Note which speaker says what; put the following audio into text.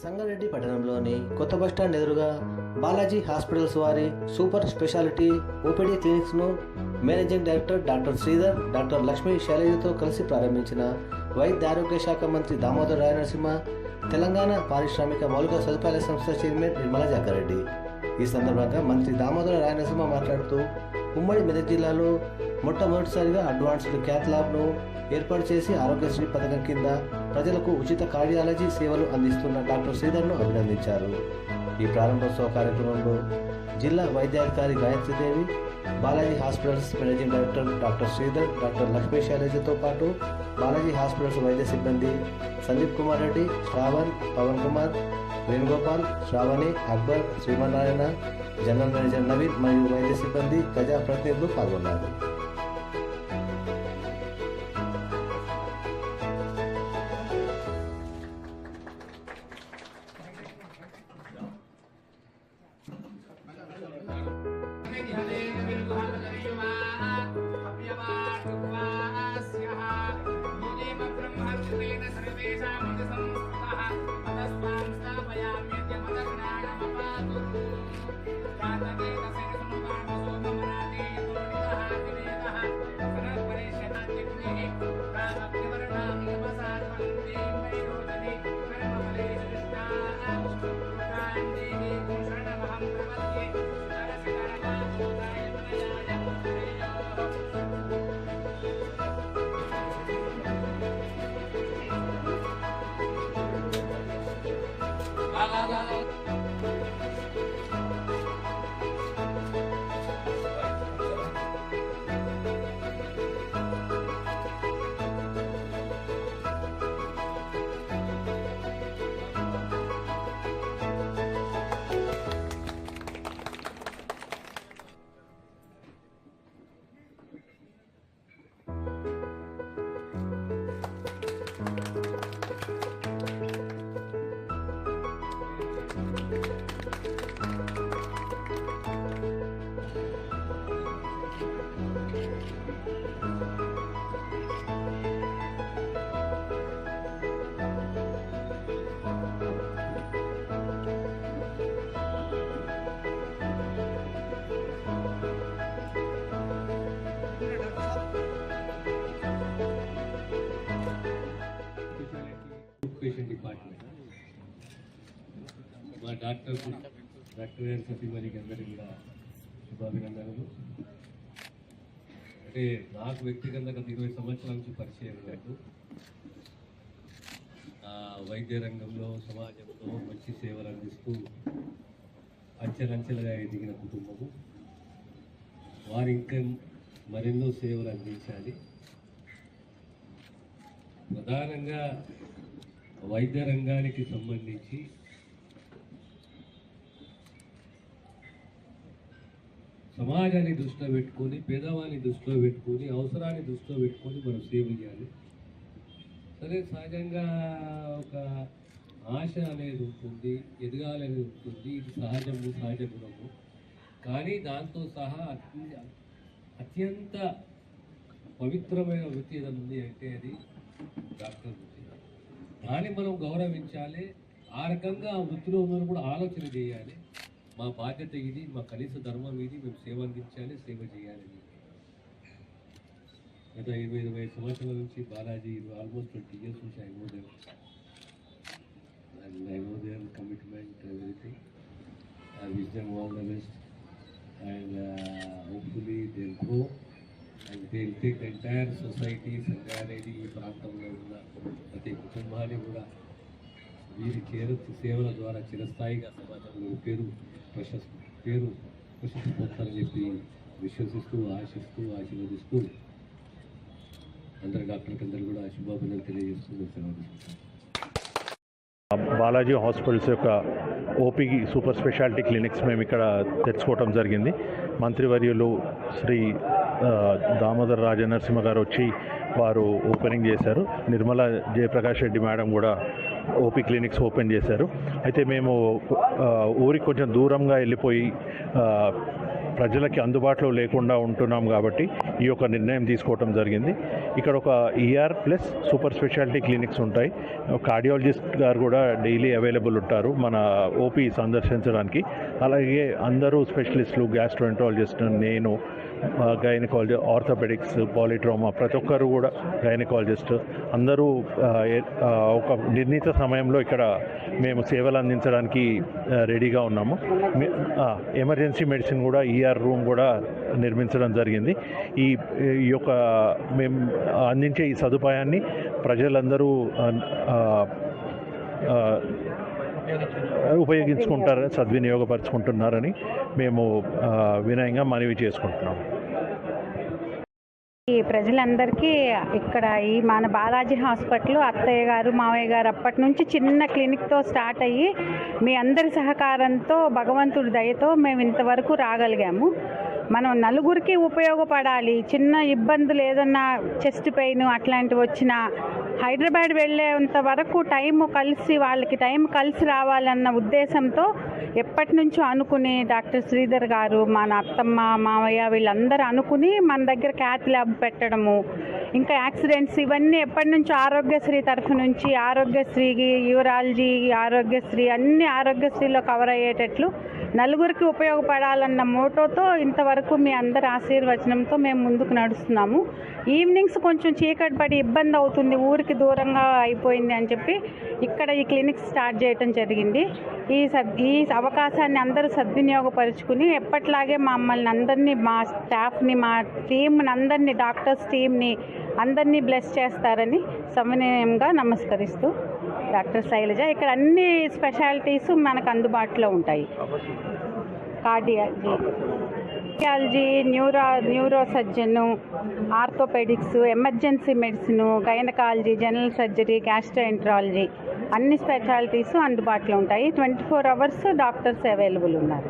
Speaker 1: సంగారెడ్డి పట్టణంలోని కొత్త బస్టాండ్ ఎదురుగా బాలాజీ హాస్పిటల్స్ వారి super speciality OPD క్లినిక్స్ను managing director doctor Sridhar doctor Lakshmi శైలజతో కలిసి ప్రారంభించిన వైద్య ఆరోగ్య శాఖ మంత్రి దామోదర్ రాయనరసింహ తెలంగాణ పారిశ్రామిక మౌలిక సదుపాయాల సంస్థ చైర్మన్ నిర్మలా జాకారెడ్డి. ఈ సందర్భంగా మంత్రి దామోదర రాయనరసింహ మాట్లాడుతూ ఉమ్మడి మెదక్ జిల్లాలో మొట్టమొదటిసారిగా అడ్వాన్స్డ్ క్యాత్ ల్యాబ్ను ఏర్పాటు చేసి ఆరోగ్యశ్రీ పథకం కింద ప్రజలకు ఉచిత కార్డియాలజీ సేవలు అందిస్తున్న డాక్టర్ శ్రీధర్ను అభినందించారు. ఈ ప్రారంభోత్సవ కార్యక్రమంలో జిల్లా వైద్యాధికారి Gayatri Devi Balaji hospitals managing director doctor Sridhar doctor Lakshmi శైలజతో పాటు బాలాజీ హాస్పిటల్స్ వైద్య సిబ్బంది సందీప్ కుమార్ రెడ్డి శ్రావణ్ పవన్ కుమార్ వేణుగోపాల్ శ్రావణి అక్బర్ శ్రీమన్నారాయణ జనరల్ మేనేజర్ నవీన్ మరియు వైద్య సిబ్బంది ప్రజా ప్రతినిధులు పాల్గొన్నారు.
Speaker 2: Thank you. la la la. education department. మా డాక్టర్ డాక్టర్ గారి సతీమణికి అందరికీ కూడా శుభాభినందనలు. అంటే నాకు వ్యక్తిగతంగా గత ఇరవై సంవత్సరాల నుంచి పరిచయం లేదు. ఆ, వైద్య రంగంలో సమాజంలో మంచి సేవలు అందిస్తూ అంచెలంచెలుగా ఎదిగిన కుటుంబము. వారి ఇంకా మరెన్నో సేవలు అందించాలి. ప్రధానంగా వైద్య రంగానికి సంబంధించి సమాజాన్ని దృష్టిలో పెట్టుకొని పేదవాన్ని దృష్టిలో పెట్టుకొని అవసరాన్ని దృష్టిలో పెట్టుకొని మనం సేవ చేయాలి. సరే సహజంగా ఒక ఆశ అనేది ఉంటుంది ఎదగాలని ఉంటుంది ఇది సహజము సహజ గుణము. కానీ దాంతో సహా అతి అత్యంత పవిత్రమైన వృత్తి ఏదైనా ఉంది అంటే అది డాక్టర్ వృత్తి. దాన్ని మనం గౌరవించాలి. ఆ రకంగా ఆ వృత్తిలో ఉన్న కూడా ఆలోచన చేయాలి. మా బాధ్యత ఇది మా కనీస ధర్మం ఇది మేము సేవ అందించాలి సేవ చేయాలి. అని. గత ఇరవై ఇరవై సంవత్సరాల నుంచి బాలాజీ ఆల్మోస్ట్ ట్వంటీ ఇయర్స్ నుంచి I know there and I know their commitment everything I wish them all the best and hopefully they grow and they take the entire society Sangareddy ఈ ప్రాంతంలో ఉన్న ప్రతి కుటుంబాన్ని కూడా వీరి చేరు సేవల ద్వారా చిరస్థాయిగా సమాజంలో పేరు ప్రశస్ పేరు ప్రశస్తి చెప్పి విశ్వసిస్తూ ఆశిస్తూ ఆశీర్వదిస్తూ అందరి డాక్టర్కి అందరూ కూడా శుభాభినందనలు తెలియజేస్తూ సెలవు
Speaker 3: బాలాజీ హాస్పిటల్స్ యొక్క ఓపీ సూపర్ స్పెషాలిటీ క్లినిక్స్ మేము ఇక్కడ తెచ్చుకోవటం జరిగింది. మంత్రివర్యులు శ్రీ దామోదర్ రాజనరసింహ గారు వచ్చి వారు ఓపెనింగ్ చేశారు. నిర్మలా జయప్రకాష్ రెడ్డి మేడం కూడా ఓపీ క్లినిక్స్ ఓపెన్ చేశారు. అయితే మేము ఊరికి కొంచెం దూరంగా వెళ్ళిపోయి ప్రజలకి అందుబాటులో లేకుండా ఉంటున్నాం కాబట్టి ఈ యొక్క నిర్ణయం తీసుకోవటం జరిగింది. ఇక్కడ ఒక ER plus super speciality clinics ఉంటాయి. కార్డియాలజిస్ట్ గారు కూడా డైలీ అవైలబుల్ ఉంటారు. మన ఓపీ సందర్శించడానికి. అలాగే అందరూ స్పెషలిస్టులు గ్యాస్ట్రోఎంట్రాలజిస్ట్ నేను గైనకాలజీ ఆర్థోపెడిక్స్ పాలిట్రోమా ప్రతి ఒక్కరు కూడా గైనకాలజిస్ట్ అందరూ ఒక నిర్ణీత సమయంలో ఇక్కడ మేము సేవలు అందించడానికి రెడీగా ఉన్నాము. ఎమర్జెన్సీ మెడిసిన్ కూడా ఈ ఈఆర్ రూమ్ కూడా నిర్మించడం జరిగింది. ఈ ఈ యొక్క మేము అందించే ఈ సదుపాయాన్ని ప్రజలందరూ ఉపయోగించుకుంటారని ఉపయోగించుకుంటారు సద్వినియోగపరుచుకుంటున్నారని మేము వినయంగా మనవి చేసుకుంటున్నాము.
Speaker 4: ఈ ప్రజలందరికీ ఇక్కడ ఈ మన బాలాజీ హాస్పిటల్ అత్తయ్య గారు మావయ్య గారు అప్పటి నుంచి చిన్న క్లినిక్తో స్టార్ట్ అయ్యి మీ అందరి సహకారంతో భగవంతుడి దయతో మేము ఇంతవరకు రాగలిగాము. మనం నలుగురికి ఉపయోగపడాలి. చిన్న ఇబ్బందులు ఏదన్నా చెస్ట్ పెయిన్ అట్లాంటివి వచ్చినా హైదరాబాద్ వెళ్ళేంత వరకు టైం కలిసి వాళ్ళకి టైం కలిసి రావాలన్న ఉద్దేశంతో ఎప్పటి నుంచో అనుకుని డాక్టర్ శ్రీధర్ గారు మన అత్తమ్మ మావయ్య వీళ్ళందరూ అనుకుని మన దగ్గర క్యాత్ ల్యాబ్ పెట్టడము ఇంకా యాక్సిడెంట్స్ ఇవన్నీ ఎప్పటి నుంచి ఆరోగ్యశ్రీ తరఫు నుంచి ఆరోగ్యశ్రీకి యూరాలజీ ఆరోగ్యశ్రీ అన్ని ఆరోగ్యశ్రీలో కవర్ అయ్యేటట్లు నలుగురికి ఉపయోగపడాలన్న మోటోతో ఇంతవరకు మీ అందరి ఆశీర్వచనంతో మేము ముందుకు నడుస్తున్నాము. ఈవినింగ్స్ కొంచెం చీకటి పడి ఇబ్బంది అవుతుంది ఊరికి దూరంగా అయిపోయింది అని చెప్పి ఇక్కడ ఈ క్లినిక్ స్టార్ట్ చేయటం జరిగింది. ఈ సద్ ఈ అవకాశాన్ని అందరూ సద్వినియోగపరుచుకుని ఎప్పట్లాగే మమ్మల్ని అందరినీ మా స్టాఫ్ని మా టీంని అందరినీ డాక్టర్స్ టీంని అందరినీ బ్లెస్ చేస్తారని సమన్వయంగా నమస్కరిస్తూ డాక్టర్ శైలజ ఇక్కడ అన్ని స్పెషాలిటీస్ మనకు అందుబాటులో ఉంటాయి. Cardiology cardiology neuro neuro surgeon orthopaedics emergency medicine gynaecology general surgery gastroenterology అన్ని స్పెషాలిటీస్ అందుబాటులో ఉంటాయి. Twenty four hours doctors available ఉన్నారు.